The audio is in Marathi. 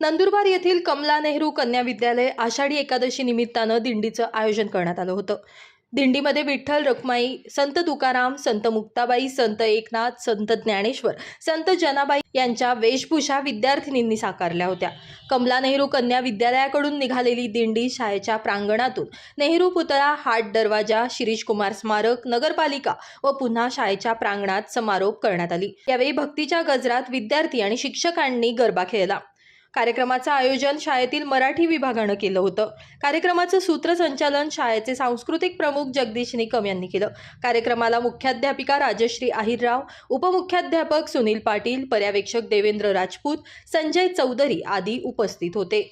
नंदुरबार येथील कमला नेहरू कन्या विद्यालय आषाढी एकादशी निमित्तानं दिंडीचं आयोजन करण्यात आलं होतं. दिंडीमध्ये विठ्ठल रखमाई संत तुकाराम संत मुक्ताबाई संत एकनाथ संत ज्ञानेश्वर संत जनाबाई यांच्या वेशभूषा विद्यार्थिनींनी साकारल्या होत्या. कमला नेहरू कन्या विद्यालयाकडून निघालेली दिंडी शाळेच्या प्रांगणातून नेहरू पुतळा हाट दरवाजा शिरीष कुमार स्मारक नगरपालिका व पुन्हा शाळेच्या प्रांगणात समारोप करण्यात आली. यावेळी भक्तीच्या गजरात विद्यार्थी आणि शिक्षकांनी गरबा खेळला. कार्यक्रमाचं आयोजन शाळेतील मराठी विभागानं केलं होतं. कार्यक्रमाचं सूत्रसंचालन शाळेचे सांस्कृतिक प्रमुख जगदीश निकम यांनी केलं. कार्यक्रमाला मुख्याध्यापिका राजश्री आहिरराव उपमुख्याध्यापक सुनील पाटील पर्यवेक्षक देवेंद्र राजपूत संजय चौधरी आदी उपस्थित होते.